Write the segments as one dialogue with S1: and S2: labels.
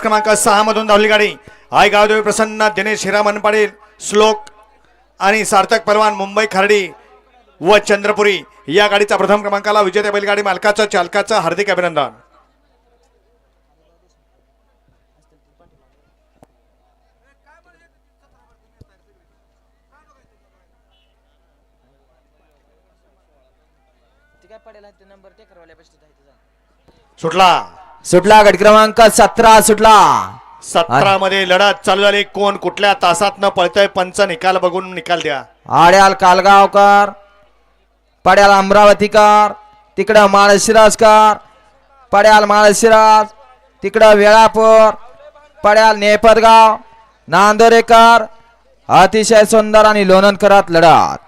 S1: क्रमांक सहा मधून धावली गाडी. आय गावदेवी प्रसन्न दिनेश हिरामन पाटील श्लोक आणि सार्थक पलवान मुंबई खर्डी व चंद्रपुरी. या गाडीचा प्रथम क्रमांकाला विजेत्या बैलगाडी मालकाचं चालकाचं हार्दिक अभिनंदन. सुटला.
S2: सुटला गट क्रमांक सतरा सुटला.
S1: सतरा मध्ये लढत चालू झाली. कोण कुठल्या तासात न पळतोय? पंच निकाल बघून निकाल द्या.
S2: आड्याल कालगावकर पड्याल अमरावतीकर तिकडं माळशिराजकर पड्याल माळशिराज तिकडं वेळापूर पड्याल नेपदगाव नांदोरेकर अतिशय सुंदर आणि लोणंदकरात लढत.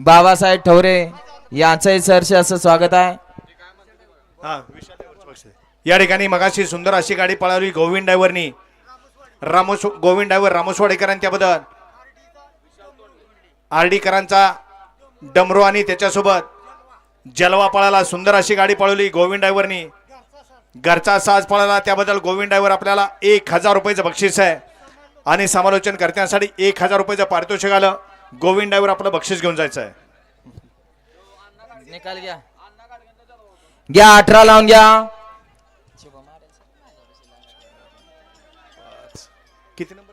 S2: बाबासाहेब ठवरे यांचंही सरसे असं स्वागत आहे.
S1: हा, या ठिकाणी मगाशी सुंदर अशी गाडी पळावली गोविंद डायव्हरनी रामोस गोविंद ड्रायव्हर रामोसवाडेकरांनी त्याबद्दल. आरडीकरांचा डमरो आणि त्याच्यासोबत जलवा पळाला सुंदर अशी गाडी पळवली गोविंद डायव्हरनी घरचा साज पळाला त्याबद्दल गोविंद डायव्हर आपल्याला एक हजार रुपयाचं बक्षीस आहे. आणि समालोचन करण्यासाठी एक हजार रुपयाचं पारितोषिक आलं. गोविंद ड्रायव्हर आपलं बक्षीस घेऊन जायचं आहे.
S3: निकाल घ्या.
S2: घ्या अठरा लावून घ्या.
S1: किती नंबर